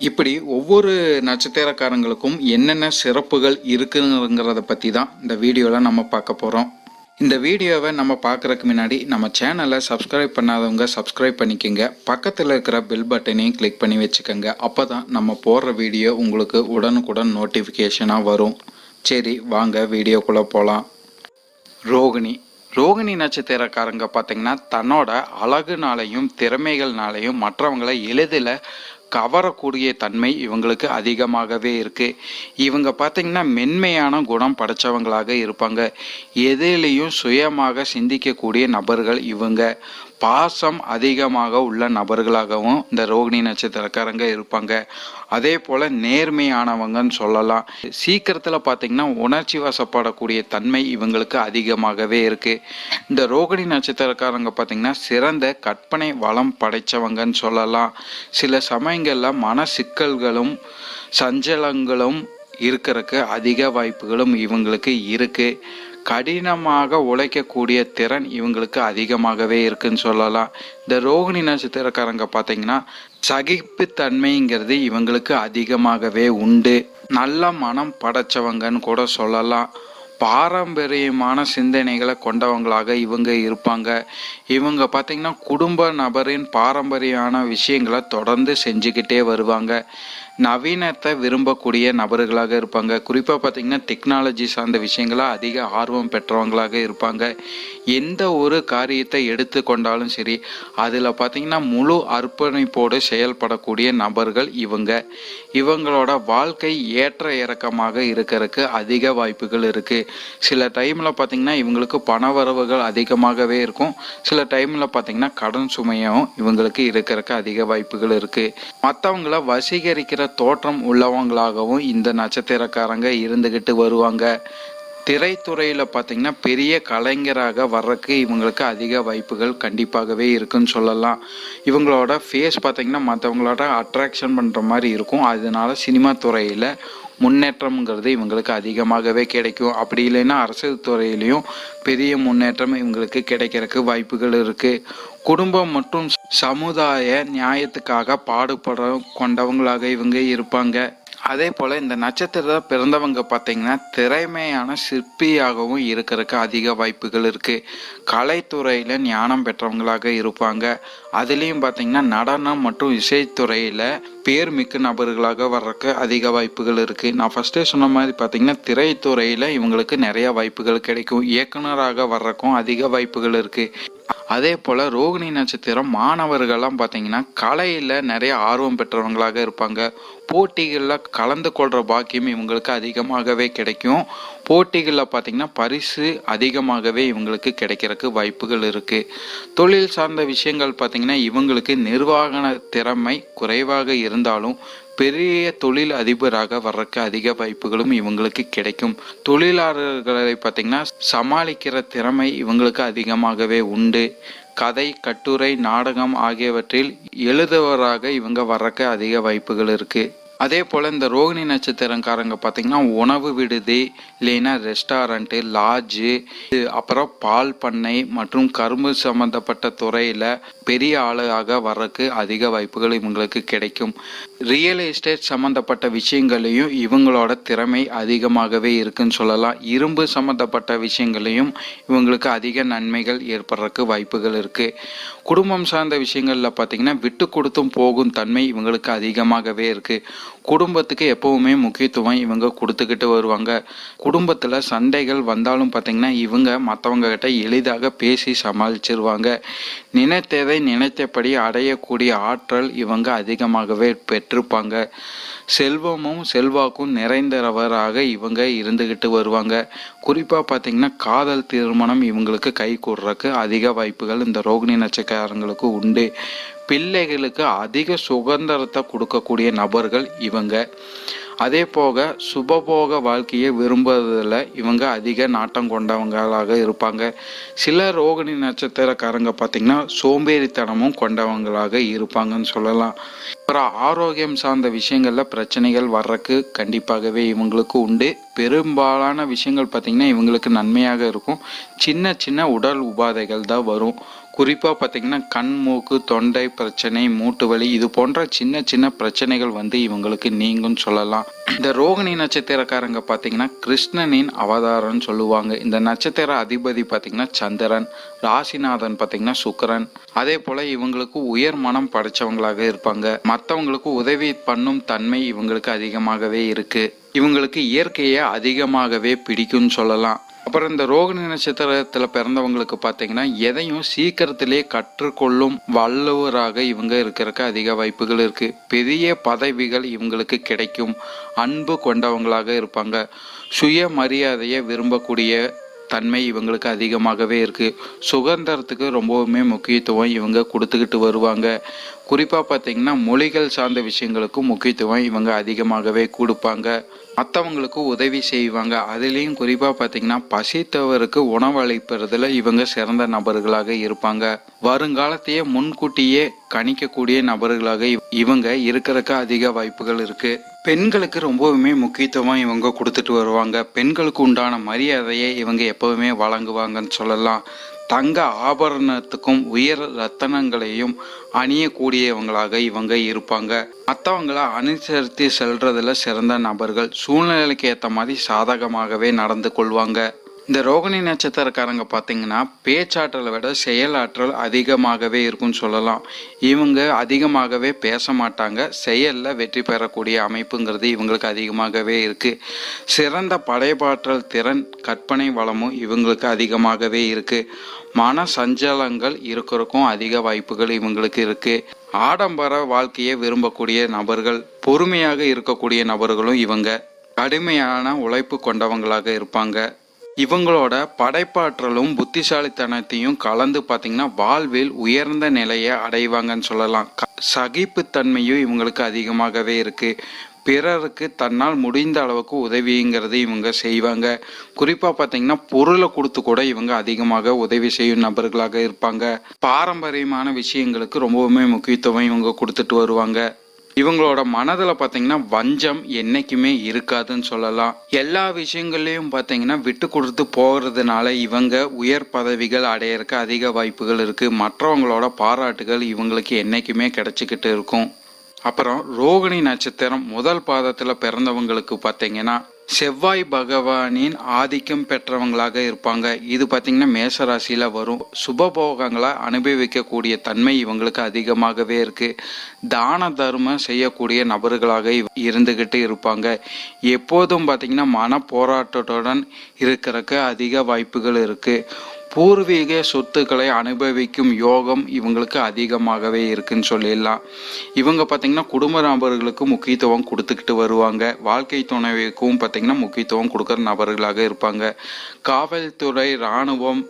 இப்படி ஒவ்வொரு நட்சத்திரக்காரங்களுக்கும் என்னென்ன சிறப்புகள் இருக்குங்கிறத பற்றி தான் இந்த வீடியோவில் நம்ம பார்க்க போகிறோம் இந்த வீடியோவை நம்ம பார்க்குறதுக்கு முன்னாடி நம்ம சேனலை சப்ஸ்கிரைப் பண்ணாதவங்க சப்ஸ்கிரைப் பண்ணிக்கோங்க. பக்கத்தில் இருக்கிற பெல் பட்டனையும் கிளிக் பண்ணி வச்சுக்கோங்க. அப்போ தான் நம்ம போடுற வீடியோ உங்களுக்கு உடனுக்குடன் நோட்டிஃபிகேஷனாக வரும். சரி வாங்க வீடியோக்குள்ளே போகலாம் ரோகிணி. ரோகிணி நட்சத்திரக்காரங்க பார்த்தீங்கன்னா தன்னோட அழகுனாலையும் திறமைகள்னாலையும் மற்றவங்களை எளிதில் கவரக்கூடிய தன்மை இவங்களுக்கு அதிகமாகவே இருக்கு. இவங்க பார்த்தீங்கன்னா மென்மையான குணம் படைச்சவங்களாக இருப்பாங்க. எதிலையும் சுயமாக சிந்திக்கக்கூடிய நபர்கள் இவங்க. பாசம் அதிகமாக உள்ள நபர்களாகவும் இந்த ரோகிணி நட்சத்திரக்காரங்க இருப்பாங்க. அதே போல் நேர்மையானவங்கன்னு சொல்லலாம். சீக்கிரத்தில் பார்த்தீங்கன்னா உணர்ச்சி வசப்படக்கூடிய தன்மை இவங்களுக்கு அதிகமாகவே இருக்குது இந்த ரோகிணி நட்சத்திரக்காரங்க பார்த்தீங்கன்னா சிறந்த கற்பனை வளம் படைச்சவங்கன்னு சொல்லலாம். சில சமயங்களில் மன சிக்கல்களும் சஞ்சலங்களும் இருக்கிறதுக்கு அதிக வாய்ப்புகளும் இவங்களுக்கு இருக்குது கடினமாக உழைக்கக்கூடிய திறன் இவங்களுக்கு அதிகமாகவே இருக்குன்னு சொல்லலாம். இந்த ரோகிணி நட்சத்திரக்காரங்க பார்த்தீங்கன்னா சகிப்புத்தன்மைங்கிறது இவங்களுக்கு அதிகமாகவே உண்டு. நல்ல மனம் படைச்சவங்கன்னு கூட சொல்லலாம். பாரம்பரியமான சிந்தனைகளை கொண்டவங்களாக இவங்க இருப்பாங்க. இவங்க பார்த்தீங்கன்னா குடும்ப நபரின் பாரம்பரியமான விஷயங்களை தொடர்ந்து செஞ்சுக்கிட்டே வருவாங்க. நவீனத்தை விரும்பக்கூடிய நபர்களாக இருப்பாங்க. குறிப்பாக பார்த்தீங்கன்னா டெக்னாலஜி சார்ந்த விஷயங்களை அதிக ஆர்வம் பெற்றவங்களாக இருப்பாங்க. எந்த ஒரு காரியத்தை எடுத்துக்கொண்டாலும் சரி அதில் பார்த்தீங்கன்னா முழு அர்ப்பணிப்போடு செயல்படக்கூடிய நபர்கள் இவங்க. இவங்களோட வாழ்க்கை ஏற்ற இறக்கமாக இருக்கிறதுக்கு அதிக வாய்ப்புகள் இருக்குது சில டைமில் பார்த்தீங்கன்னா இவங்களுக்கு பண வரவுகள் அதிகமாகவே இருக்கும். சில டைமில் பார்த்தீங்கன்னா கடன் சுமையும் இவங்களுக்கு இருக்கிறக்கு அதிக வாய்ப்புகள் இருக்குது மற்றவங்கள வசீகரிக்கிற தோற்றம் உள்ளவங்களாகவும் இந்த நட்சத்திரக்காரங்க இருந்துக்கிட்டு வருவாங்க. திரைத்துறையில் பார்த்தீங்கன்னா பெரிய கலைஞராக வர்றதுக்கு இவங்களுக்கு அதிக வாய்ப்புகள் கண்டிப்பாகவே இருக்குன்னு சொல்லலாம். இவங்களோட ஃபேஸ் பார்த்தீங்கன்னா மற்றவங்களோட அட்ராக்ஷன் பண்ணுற மாதிரி இருக்கும். அதனால சினிமா துறையில் முன்னேற்றம்ங்கிறது இவங்களுக்கு அதிகமாகவே கிடைக்கும். அப்படி இல்லைன்னா அரசியல் துறையிலையும் பெரிய முன்னேற்றம் இவங்களுக்கு கிடைக்கிறதுக்கு வாய்ப்புகள் இருக்குது குடும்பம் மற்றும் சமுதாய நியாயத்துக்காக பாடுபட கொண்டவங்களாக இவங்க இருப்பாங்க. அதே போல் இந்த நட்சத்திரத்தில் பிறந்தவங்க பார்த்தீங்கன்னா திறமையான சிற்பியாகவும் இருக்கிறதுக்கு அதிக வாய்ப்புகள் இருக்குது கலைத்துறையில் ஞானம் பெற்றவங்களாக இருப்பாங்க. அதுலேயும் பார்த்தீங்கன்னா நடனம் மற்றும் இசைத்துறையில் பேர் மிக்க நபர்களாக வர்றதுக்கு அதிக வாய்ப்புகள் இருக்குது நான் ஃபஸ்ட்டே சொன்ன மாதிரி பார்த்தீங்கன்னா திரைத்துறையில் இவங்களுக்கு நிறைய வாய்ப்புகள் கிடைக்கும். இயக்குனராக வர்றதுக்கும் அதிக வாய்ப்புகள் இருக்குது அதே போல் ரோகிணி நட்சத்திரம் மாணவர்கள்லாம் பார்த்தீங்கன்னா கலையில் நிறைய ஆர்வம் பெற்றவங்களாக இருப்பாங்க. போட்டிகளில் கலந்து கொள்கிற பாக்கியம் இவங்களுக்கு அதிகமாகவே கிடைக்கும். போட்டிகளில் பார்த்தீங்கன்னா பரிசு அதிகமாகவே இவங்களுக்கு கிடைக்கிறதுக்கு வாய்ப்புகள் இருக்குது தொழில் சார்ந்த விஷயங்கள் பார்த்தீங்கன்னா இவங்களுக்கு நிர்வாக திறமை குறைவாக இருந்தாலும் பெரிய தொழில் அதிபராக வர்றதுக்கு அதிக வாய்ப்புகளும் இவங்களுக்கு கிடைக்கும். தொழிலாளர்களை பார்த்தீங்கன்னா சமாளிக்கிற திறமை இவங்களுக்கு அதிகமாகவே உண்டு. கதை கட்டுரை நாடகம் ஆகியவற்றில் எழுதுவராக இவங்க வர்றதுக்கு அதிக வாய்ப்புகள் இருக்குது அதே போல் இந்த ரோகிணி நட்சத்திரக்காரங்க பார்த்தீங்கன்னா உணவு விடுதி இல்லைன்னா ரெஸ்டாரண்ட்டு லாட்ஜு அப்புறம் பால் பண்ணை மற்றும் கரும்பு சம்மந்தப்பட்ட துறையில் பெரிய ஆளாக வர்றதுக்கு அதிக வாய்ப்புகள் இவங்களுக்கு கிடைக்கும். ரியல் எஸ்டேட் சம்மந்தப்பட்ட விஷயங்களையும் இவங்களோட திறமை அதிகமாகவே இருக்குன்னு சொல்லலாம். இரும்பு சம்மந்தப்பட்ட விஷயங்களையும் இவங்களுக்கு அதிக நன்மைகள் ஏற்படுறதுக்கு வாய்ப்புகள் இருக்குது குடும்பம் சார்ந்த விஷயங்களில் பார்த்தீங்கன்னா விட்டு கொடுத்தும் போகும் தன்மை இவங்களுக்கு அதிகமாகவே இருக்குது குடும்பத்துக்கு எப்பவுமே முக்கியத்துவம் இவங்க கொடுத்துக்கிட்டு வருவாங்க. குடும்பத்தில் சண்டைகள் வந்தாலும் பார்த்தீங்கன்னா இவங்க மற்றவங்க கிட்ட எளிதாக பேசி சமாளிச்சிருவாங்க. நினைத்ததை நினைத்தபடி அடையக்கூடிய ஆற்றல் இவங்க அதிகமாகவே பெற்றிருப்பாங்க. செல்வமும் செல்வாக்கும் நிறைந்தவராக இவங்க இருந்துக்கிட்டு வருவாங்க. குறிப்பாக பார்த்தீங்கன்னா காதல் திருமணம் இவங்களுக்கு கை கூடுறதுக்கு அதிக வாய்ப்புகள் இந்த ரோகிணி நட்சத்திரங்களுக்கு உண்டு. பிள்ளைகளுக்கு அதிக சுதந்திரத்தை கொடுக்கக்கூடிய நபர்கள் இவங்க. அதே போக சுபபோக வாழ்க்கையை விரும்புவதில் இவங்க அதிக நாட்டம் கொண்டவங்களாக இருப்பாங்க. சில ரோகிணி நட்சத்திரக்காரங்க பார்த்திங்கன்னா சோம்பேறித்தனமும் கொண்டவங்களாக இருப்பாங்கன்னு சொல்லலாம். அப்புறம் ஆரோக்கியம் சார்ந்த விஷயங்களில் பிரச்சனைகள் வர்றக்கு கண்டிப்பாகவே இவங்களுக்கு உண்டு. பெரும்பாலான விஷயங்கள் பார்த்திங்கன்னா இவங்களுக்கு நன்மையாக இருக்கும். சின்ன சின்ன உடல் உபாதைகள் தான் வரும். குறிப்பாக பார்த்தீங்கன்னா கண் மூக்கு தொண்டை பிரச்சனை மூட்டு வலி இது போன்ற சின்ன சின்ன பிரச்சனைகள் வந்து இவங்களுக்கு நீங்கும்னு சொல்லலாம். இந்த ரோகிணி நட்சத்திரக்காரங்க பார்த்தீங்கன்னா கிருஷ்ணனின் அவதாரம்னு சொல்லுவாங்க. இந்த நட்சத்திர அதிபதி பார்த்தீங்கன்னா சந்திரன் ராசிநாதன் பார்த்தீங்கன்னா சுக்கரன். அதே போல் இவங்களுக்கு உயர் மனம் படைச்சவங்களாக இருப்பாங்க. மற்றவங்களுக்கு உதவி பண்ணும் தன்மை இவங்களுக்கு அதிகமாகவே இருக்கு. இவங்களுக்கு இயற்கையை அதிகமாகவே பிடிக்கும்னு சொல்லலாம். அப்புறம் இந்த ரோகிணி நட்சத்திரத்தில் பிறந்தவங்களுக்கு பார்த்தீங்கன்னா எதையும் சீக்கிரத்திலே கற்றுக்கொள்ளும் வல்லவராக இவங்க இருக்கிறக்க அதிக வாய்ப்புகள் இருக்கு. பெரிய பதவிகள் இவங்களுக்கு கிடைக்கும். அன்பு கொண்டவங்களாக இருப்பாங்க. சுயமரியாதையை விரும்பக்கூடிய தன்மை இவங்களுக்கு அதிகமாகவே இருக்கு. சுதந்திரத்துக்கு ரொம்பவுமே முக்கியத்துவம் இவங்க கொடுத்துக்கிட்டு வருவாங்க. குறிப்பாக பார்த்தீங்கன்னா மொழிகள் சார்ந்த விஷயங்களுக்கும் முக்கியத்துவம் இவங்க அதிகமாகவே கொடுப்பாங்க. மற்றவங்களுக்கு உதவி செய்வாங்க. அதுலேயும் குறிப்பாக பார்த்தீங்கன்னா பசித்தவருக்கு உணவளிப்பதில் இவங்க சிறந்த நபர்களாக இருப்பாங்க. வருங்காலத்தையே முன்கூட்டியே கணிக்கக்கூடிய நபர்களாக இவங்க இருக்கிறக்க அதிக வாய்ப்புகள் இருக்கு. பெண்களுக்கு ரொம்பவுமே முக்கியத்துவம் இவங்க கொடுத்துட்டு வருவாங்க. பெண்களுக்கு உண்டான மரியாதையை இவங்க எப்பவுமே வழங்குவாங்கன்னு சொல்லலாம். தங்க ஆபரணத்துக்கும் உயர் ரத்தனங்களையும் அணியக்கூடியவங்களாக இவங்க இருப்பாங்க. மற்றவங்கள அனுசரித்து செல்றதுல சிறந்த நபர்கள் சூழ்நிலைக்கு ஏற்ற மாதிரி சாதகமாகவே நடந்து கொள்வாங்க. இந்த ரோகிணி நட்சத்திரக்காரங்க பார்த்தீங்கன்னா பேச்சாற்றலை விட செயலாற்றல் அதிகமாகவே இருக்கும்னு சொல்லலாம். இவங்க அதிகமாகவே பேச மாட்டாங்க. செயலில் வெற்றி பெறக்கூடிய அமைப்புங்கிறது இவங்களுக்கு அதிகமாகவே இருக்குது சிறந்த படைப்பாற்றல் திறன் கற்பனை வளமும் இவங்களுக்கு அதிகமாகவே இருக்கு. மன சஞ்சலங்கள் இருக்கிறக்கும் அதிக வாய்ப்புகள் இவங்களுக்கு இருக்குது ஆடம்பர வாழ்க்கையை விரும்பக்கூடிய நபர்கள் பொறுமையாக இருக்கக்கூடிய நபர்களும் இவங்க. கடுமையான உழைப்பு கொண்டவங்களாக இருப்பாங்க. இவங்களோட படைப்பாற்றலும் புத்திசாலித்தனத்தையும் கலந்து பார்த்தீங்கன்னா வாழ்வில் உயர்ந்த நிலையை அடைவாங்கன்னு சொல்லலாம். க- சகிப்புத்தன்மையும் இவங்களுக்கு அதிகமாகவே இருக்கு. பிறருக்கு தன்னால் முடிந்த அளவுக்கு உதவிங்கிறது இவங்க செய்வாங்க. குறிப்பாக பார்த்தீங்கன்னா பொருளை கொடுத்து கூட இவங்க அதிகமாக உதவி செய்யும் நபர்களாக இருப்பாங்க. பாரம்பரியமான விஷயங்களுக்கு ரொம்பவுமே முக்கியத்துவம் இவங்க கொடுத்துட்டு வருவாங்க. இவங்களோட மனதில் பார்த்தீங்கன்னா வஞ்சம் என்றைக்குமே இருக்காதுன்னு சொல்லலாம். எல்லா விஷயங்கள்லையும் பார்த்தீங்கன்னா விட்டு கொடுத்து போகிறதுனால இவங்க உயர் பதவிகள் அடையறக்கு அதிக வாய்ப்புகள் இருக்குது மற்றவங்களோட பாராட்டுகள் இவங்களுக்கு என்றைக்குமே கிடைச்சிக்கிட்டு இருக்கும். அப்புறம் ரோகிணி நட்சத்திரம் முதல் பாதத்தில் பிறந்தவங்களுக்கு பார்த்தீங்கன்னா செவ்வாய் பகவானின் ஆதிக்கம் பெற்றவங்களாக இருப்பாங்க. இது பார்த்தீங்கன்னா மேசராசியில் வரும். சுபபோகங்களை அனுபவிக்கக்கூடிய தன்மை இவங்களுக்கு அதிகமாகவே இருக்கு. தான தர்மம் செய்யக்கூடிய நபர்களாக இருந்துக்கிட்டு இருந்துகிட்டு இருப்பாங்க. எப்போதும் பார்த்தீங்கன்னா மன போராட்டத்துடன் இருக்கிறக்கு அதிக வாய்ப்புகள் இருக்குது பூர்வீக சொத்துக்களை அனுபவிக்கும் யோகம் இவங்களுக்கு அதிகமாகவே இருக்குன்னு சொல்லிடலாம். இவங்க பார்த்தீங்கன்னா குடும்ப நபர்களுக்கு முக்கியத்துவம் கொடுத்துக்கிட்டு வருவாங்க. வாழ்க்கை துணைக்கும் பார்த்தீங்கன்னா முக்கியத்துவம் கொடுக்குற நபர்களாக இருப்பாங்க. காவல்துறை இராணுவம்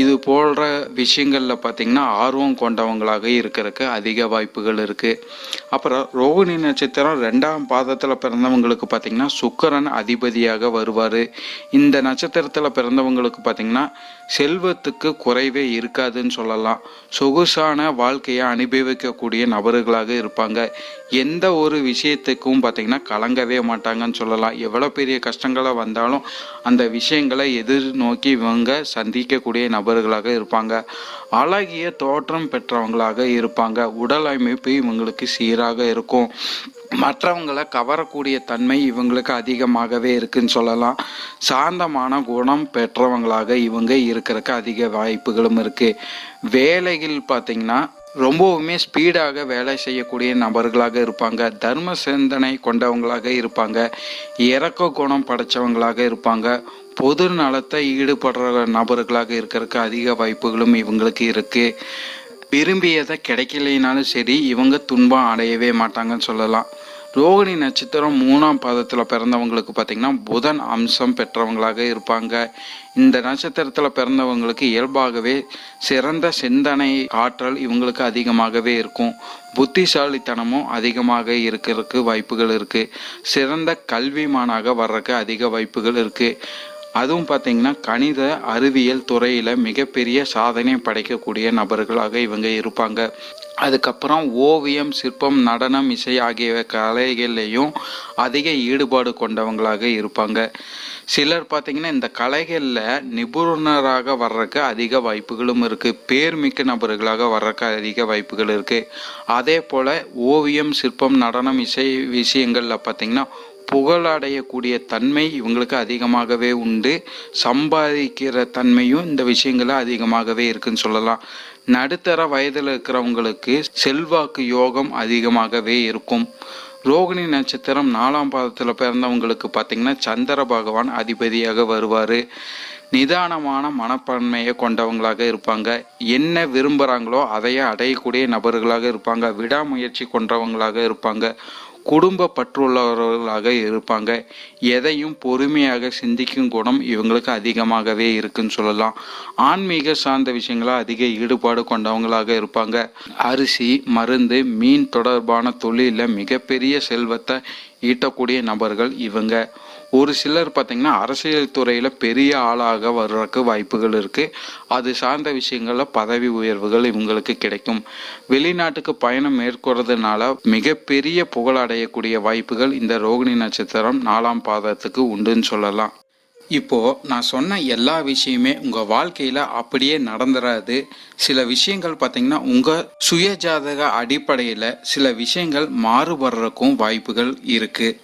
இது போன்ற விஷயங்களில் பார்த்தீங்கன்னா ஆர்வம் கொண்டவங்களாக இருக்கிறதுக்கு அதிக வாய்ப்புகள் இருக்குது அப்புறம் ரோகிணி நட்சத்திரம் ரெண்டாம் பாதத்தில் பிறந்தவங்களுக்கு பார்த்தீங்கன்னா சுக்கரன் அதிபதியாக வருவார். இந்த நட்சத்திரத்தில் பிறந்தவங்களுக்கு பார்த்தீங்கன்னா செல்வத்துக்கு குறைவே இருக்காதுன்னு சொல்லலாம். சொகுசான வாழ்க்கையை அனுபவிக்கக்கூடிய நபர்களாக இருப்பாங்க. எந்த ஒரு விஷயத்துக்கும் பார்த்தீங்கன்னா கலங்கவே மாட்டாங்கன்னு சொல்லலாம். எவ்வளோ பெரிய கஷ்டங்களை வந்தாலும் அந்த விஷயங்களை எதிர்நோக்கி இவங்க சந்திக்கக்கூடிய நபர்களாக இருப்பாங்க. அழகிய தோற்றம் பெற்றவங்களாக இருப்பாங்க. உடல் அமைப்பு இவங்களுக்கு சீராக இருக்கும். மற்றவங்களை கவரக்கூடிய தன்மை இவங்களுக்கு அதிகமாகவே இருக்குன்னு சொல்லலாம். சாந்தமான குணம் பெற்றவங்களாக இவங்க இருக்கிறதுக்கு அதிக வாய்ப்புகளும் இருக்கு. வேலைகள் பார்த்தீங்கன்னா ரொம்பவுமே ஸ்பீடாக வேலை செய்யக்கூடிய நபர்களாக இருப்பாங்க. தர்ம சிந்தனை கொண்டவங்களாக இருப்பாங்க. இறக்க குணம் படைச்சவங்களாக இருப்பாங்க. பொது நலத்தை ஈடுபடுற நபர்களாக இருக்கிறதுக்கு அதிக வாய்ப்புகளும் இவங்களுக்கு இருக்கு. விரும்பியதை கிடைக்கலைனாலும் சரி இவங்க துன்பம் அடையவே மாட்டாங்கன்னு சொல்லலாம். ரோகிணி நட்சத்திரம் மூணாம் பாதத்தில் பிறந்தவங்களுக்கு பார்த்தீங்கன்னா புதன் அம்சம் பெற்றவங்களாக இருப்பாங்க. இந்த நட்சத்திரத்தில் பிறந்தவங்களுக்கு இயல்பாகவே சிறந்த சிந்தனை ஆற்றல் இவங்களுக்கு அதிகமாகவே இருக்கும். புத்திசாலித்தனமும் அதிகமாக இருக்கிறதுக்கு வாய்ப்புகள் இருக்குது சிறந்த கல்விமானாக வர்றதுக்கு அதிக வாய்ப்புகள் இருக்குது அதுவும் பார்த்தீங்கன்னா கணித அறிவியல் துறையில் மிகப்பெரிய சாதனை படைக்கக்கூடிய நபர்களாக இவங்க இருப்பாங்க. அதுக்கப்புறம் ஓவியம் சிற்பம் நடனம் இசை ஆகிய கலைகள்லேயும் அதிக ஈடுபாடு கொண்டவங்களாக இருப்பாங்க. சிலர் பார்த்திங்கன்னா இந்த கலைகளில் நிபுணராக வர்றதுக்கு அதிக வாய்ப்புகளும் இருக்குது பேர்மிக்க நபர்களாக வர்றதுக்கு அதிக வாய்ப்புகள் இருக்குது அதே போல் ஓவியம் சிற்பம் நடனம் இசை விஷயங்களில் பார்த்தீங்கன்னா புகழடையக்கூடிய தன்மை இவங்களுக்கு அதிகமாகவே உண்டு. சம்பாதிக்கிற தன்மையும் இந்த விஷயங்கள அதிகமாகவே இருக்குன்னு சொல்லலாம். நடுத்தர வயதில் இருக்கிறவங்களுக்கு செல்வாக்கு யோகம் அதிகமாகவே இருக்கும். ரோகிணி நட்சத்திரம் நாலாம் பாதத்தில் பிறந்தவங்களுக்கு பார்த்தீங்கன்னா சந்திர பகவான் அதிபதியாக வருவார். நிதானமான மனப்பான்மையை கொண்டவங்களாக இருப்பாங்க. என்ன விரும்புகிறாங்களோ அதையே அடையக்கூடிய நபர்களாக இருப்பாங்க. விடாமுயற்சி கொண்டவங்களாக இருப்பாங்க. குடும்ப பற்றுள்ளவர்களாக இருப்பாங்க. எதையும் பொறுமையாக சிந்திக்கும் குணம் இவங்களுக்கு அதிகமாகவே இருக்குன்னு சொல்லலாம். ஆன்மீக சார்ந்த விஷயங்கள அதிக ஈடுபாடு கொண்டவங்களாக இருப்பாங்க. அரிசி மருந்து மீன் தொடர்பான தொழிலில் மிகப்பெரிய செல்வத்தை ஈட்டக்கூடிய நபர்கள் இவங்க. ஒரு சிலர் பார்த்தீங்கன்னா அரசியல் துறையில் பெரிய ஆளாக வர்றதுக்கு வாய்ப்புகள் இருக்குது அது சார்ந்த விஷயங்களில் பதவி உயர்வுகள் இவங்களுக்கு கிடைக்கும். வெளிநாட்டுக்கு பயணம் மேற்கொள்றதுனால மிகப்பெரிய புகழ் அடையக்கூடிய வாய்ப்புகள் இந்த ரோகிணி நட்சத்திரம் நாலாம் பாதத்துக்கு உண்டுன்னு சொல்லலாம். இப்போ நான் சொன்ன எல்லா விஷயமே உங்கள் வாழ்க்கையில் அப்படியே நடந்துடாது சில விஷயங்கள் பார்த்தீங்கன்னா உங்கள் சுயஜாதக அடிப்படையில் சில விஷயங்கள் மாறுபடுறக்கும் வாய்ப்புகள் இருக்குது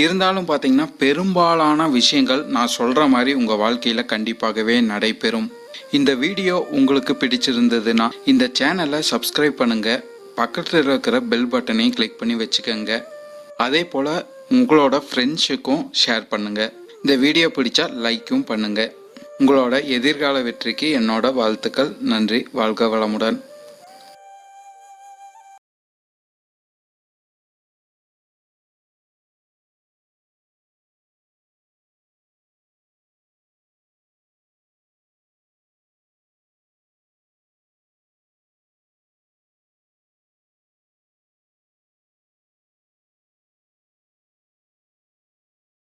இருந்தாலும் பார்த்தீங்கன்னா பெரும்பாலான விஷயங்கள் நான் சொல்கிற மாதிரி உங்கள் வாழ்க்கையில் கண்டிப்பாகவே நடைபெறும். இந்த வீடியோ உங்களுக்கு பிடிச்சிருந்ததுன்னா இந்த சேனலை சப்ஸ்கிரைப் பண்ணுங்க. பக்கத்தில் இருக்கிற பெல் பட்டனையும் கிளிக் பண்ணி வச்சுக்கோங்க. அதே போல் உங்களோட ஃப்ரெண்ட்ஸுக்கும் ஷேர் பண்ணுங்க. இந்த வீடியோ பிடிச்சா லைக்கும் பண்ணுங்க. உங்களோட எதிர்கால வெற்றிக்கு என்னோட வாழ்த்துக்கள். நன்றி. வாழ்க வளமுடன்.